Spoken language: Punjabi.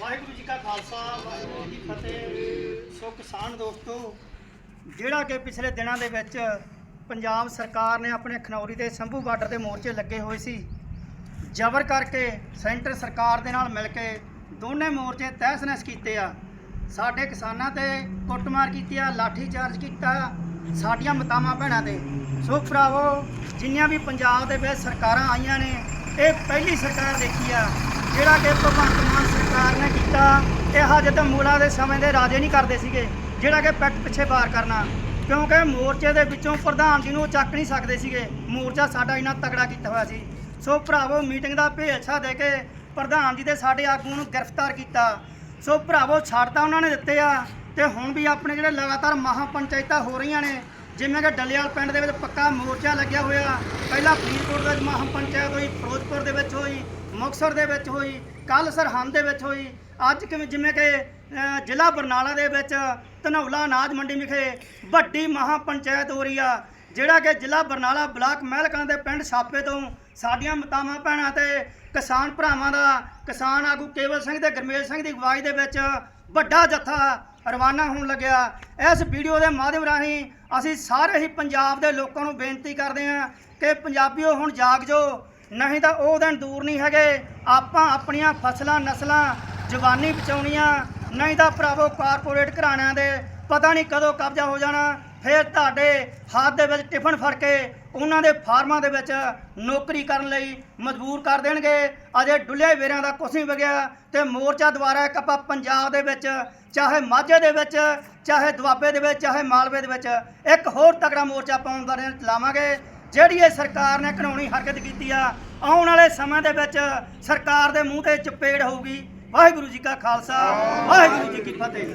ਵਾਹਿਗੁਰੂ ਜੀ ਕਾ ਖਾਲਸਾ, ਵਾਹਿਗੁਰੂ ਜੀ ਫਤਿਹ। ਸੋ ਕਿਸਾਨ ਦੋਸਤੋ, ਜਿਹੜਾ ਕਿ ਪਿਛਲੇ ਦਿਨਾਂ ਦੇ ਵਿੱਚ ਪੰਜਾਬ ਸਰਕਾਰ ਨੇ ਆਪਣੇ ਖਨੌਰੀ ਦੇ ਸੰਭੂ ਬਾਰਡਰ ਦੇ ਮੋਰਚੇ ਲੱਗੇ ਹੋਏ ਸੀ। ਜ਼ਬਰ ਕਰਕੇ ਸੈਂਟਰ ਸਰਕਾਰ ਦੇ ਨਾਲ ਮਿਲ ਕੇ ਦੋਨੇ ਮੋਰਚੇ ਤਹਿਸ-ਨਹਿਸ ਕੀਤੇ ਆ। ਸਾਡੇ ਕਿਸਾਨਾਂ ਤੇ ਕੁੱਟਮਾਰ ਕੀਤੀ ਆ, ਲਾਠੀ ਚਾਰਜ ਕੀਤਾ, ਸਾਡੀਆਂ ਮਤਾਵਾਂ ਭੈਣਾਂ ਤੇ। ਸੋ ਭਰਾਵੋ, ਜਿੰਨੀਆਂ ਵੀ ਪੰਜਾਬ ਦੇ ਵਿੱਚ ਸਰਕਾਰਾਂ ਆਈਆਂ ਨੇ, ਇਹ ਪਹਿਲੀ ਸਰਕਾਰ ਦੇਖੀ ਆ। ਜਿਹੜਾ ਕਿ ਭਗਵੰਤ ਮਾਨ ਸਰਕਾਰ ਨੇ ਕੀਤਾ, ਇਹ ਹਜੇ ਤਾਂ ਮੂਲਾ ਦੇ ਸਮੇਂ ਦੇ ਰਾਜੇ ਨਹੀਂ ਕਰਦੇ ਸੀਗੇ, ਜਿਹੜਾ ਕਿ ਪੈਟ ਪਿੱਛੇ ਬਾਰ ਕਰਨਾ। ਕਿਉਂਕਿ ਮੋਰਚੇ ਦੇ ਵਿੱਚੋਂ ਪ੍ਰਧਾਨ ਜੀ ਨੂੰ ਚੱਕ ਨਹੀਂ ਸਕਦੇ ਸੀਗੇ, ਮੋਰਚਾ ਸਾਡਾ ਇੰਨਾ ਤਗੜਾ ਕੀਤਾ ਹੋਇਆ ਸੀ। ਸੋ ਭਰਾਵੋ, ਮੀਟਿੰਗ ਦਾ ਭੇਜਾ ਦੇ ਕੇ ਪ੍ਰਧਾਨ ਜੀ ਦੇ ਸਾਡੇ ਆਗੂ ਨੂੰ ਗ੍ਰਿਫਤਾਰ ਕੀਤਾ। ਸੋ ਭਰਾਵੋ, ਛੱਡ ਤਾਂ ਉਹਨਾਂ ਨੇ ਦਿੱਤੇ ਆ, ਤੇ ਹੁਣ ਵੀ ਆਪਣੇ ਜਿਹੜੇ ਲਗਾਤਾਰ ਮਹਾ ਪੰਚਾਇਤਾਂ ਹੋ ਰਹੀਆਂ ਨੇ, ਜਿਵੇਂ ਕਿ ਡੱਲਿਆਲ ਪਿੰਡ ਦੇ ਵਿੱਚ ਪੱਕਾ ਮੋਰਚਾ ਲੱਗਿਆ ਹੋਇਆ, ਪਹਿਲਾਂ ਫਰੀਦਕੋਟ ਦੇ ਵਿੱਚ ਮਹਾ ਪੰਚਾਇਤ ਹੋਈ, ਫਿਰੋਜ਼ਪੁਰ ਦੇ ਵਿੱਚ ਹੋਈ ਮੁਕਤਸਰ ਦੇ ਵਿੱਚ ਹੋਈ ਕੱਲ ਸਰਹੰਦ ਦੇ ਵਿੱਚ ਹੋਈ, ਅੱਜ ਕਿਵੇਂ ਜਿਵੇਂ ਕਿ ਜ਼ਿਲ੍ਹਾ ਬਰਨਾਲਾ ਦੇ ਵਿੱਚ ਧਨੌਲਾ ਅਨਾਜ ਮੰਡੀ ਵਿਖੇ ਵੱਡੀ ਮਹਾ ਪੰਚਾਇਤ ਹੋ ਰਹੀ ਆ, ਜਿਹੜਾ ਕਿ ਜ਼ਿਲ੍ਹਾ ਬਰਨਾਲਾ ਬਲਾਕ ਮਹਿਲਕਾਂ ਦੇ ਪਿੰਡ ਛਾਪੇ ਤੋਂ ਸਾਡੀਆਂ ਮਤਾਵਾਂ ਭੈਣਾਂ ਤੇ ਕਿਸਾਨ ਭਰਾਵਾਂ ਦਾ, ਕਿਸਾਨ ਆਗੂ ਕੇਵਲ ਸਿੰਘ ਤੇ ਗਰਮੇਲ ਸਿੰਘ ਦੀ ਅਗਵਾਈ ਦੇ ਵਿੱਚ ਵੱਡਾ ਜੱਥਾ ਰਵਾਨਾ ਹੋਣ ਲੱਗਿਆ। ਇਸ ਵੀਡੀਓ ਦੇ ਮਾਧਿਅਮ ਰਾਹੀਂ ਅਸੀਂ ਸਾਰੇ ਹੀ ਪੰਜਾਬ ਦੇ ਲੋਕਾਂ ਨੂੰ ਬੇਨਤੀ ਕਰਦੇ ਹਾਂ ਕਿ ਪੰਜਾਬੀਓ ਹੁਣ ਜਾਗ ਜੋ ਨਹੀਂ ਤਾਂ ਉਹ ਦਿਨ ਦੂਰ ਨਹੀਂ ਹੈਗੇ। ਆਪਾਂ ਆਪਣੀਆਂ ਫਸਲਾਂ, ਨਸਲਾਂ, ਜਵਾਨੀ ਬਚਾਉਣੀਆਂ। ਨਹੀਂ ਤਾਂ ਭਰਾਵੋ, ਕਾਰਪੋਰੇਟ ਘਰਾਣਿਆਂ ਦੇ ਪਤਾ ਨਹੀਂ ਕਦੋਂ ਕਬਜ਼ਾ ਹੋ ਜਾਣਾ। ਫਿਰ ਤੁਹਾਡੇ ਹੱਥ ਦੇ ਵਿੱਚ ਟਿਫਨ ਫੜ ਕੇ ਉਹਨਾਂ ਦੇ ਫਾਰਮਾਂ ਦੇ ਵਿੱਚ ਨੌਕਰੀ ਕਰਨ ਲਈ ਮਜਬੂਰ ਕਰ ਦੇਣਗੇ। ਅਜੇ ਡੁੱਲੇ ਵੇਰਿਆਂ ਦਾ ਕੁਛ ਨਹੀਂ ਵਗਿਆ ਤੇ ਮੋਰਚਾ ਦੁਆਰਾ ਇੱਕ ਆਪਾਂ ਪੰਜਾਬ ਦੇ ਵਿੱਚ, ਚਾਹੇ ਮਾਝੇ ਦੇ ਵਿੱਚ, ਚਾਹੇ ਦੁਆਬੇ ਦੇ ਵਿੱਚ, ਚਾਹੇ ਮਾਲਵੇ ਦੇ ਵਿੱਚ ਇੱਕ ਹੋਰ ਤਕੜਾ ਮੋਰਚਾ ਪਾਉਣ ਦਾ ਚਲਾਵਾਂਗੇ ਜਿਹੜੀ ਇਹ ਸਰਕਾਰ ਨੇ ਕਾਨੂੰਨੀ ਹਰਕਤ ਕੀਤੀ ਆ, ਆਉਣ ਵਾਲੇ ਸਮੇਂ ਦੇ ਵਿੱਚ ਸਰਕਾਰ ਦੇ ਮੂੰਹ ਤੇ ਚਪੇੜ ਹੋਊਗੀ। ਵਾਹਿਗੁਰੂ ਜੀ ਕਾ ਖਾਲਸਾ, ਵਾਹਿਗੁਰੂ ਜੀ ਕੀ ਫਤਿਹ।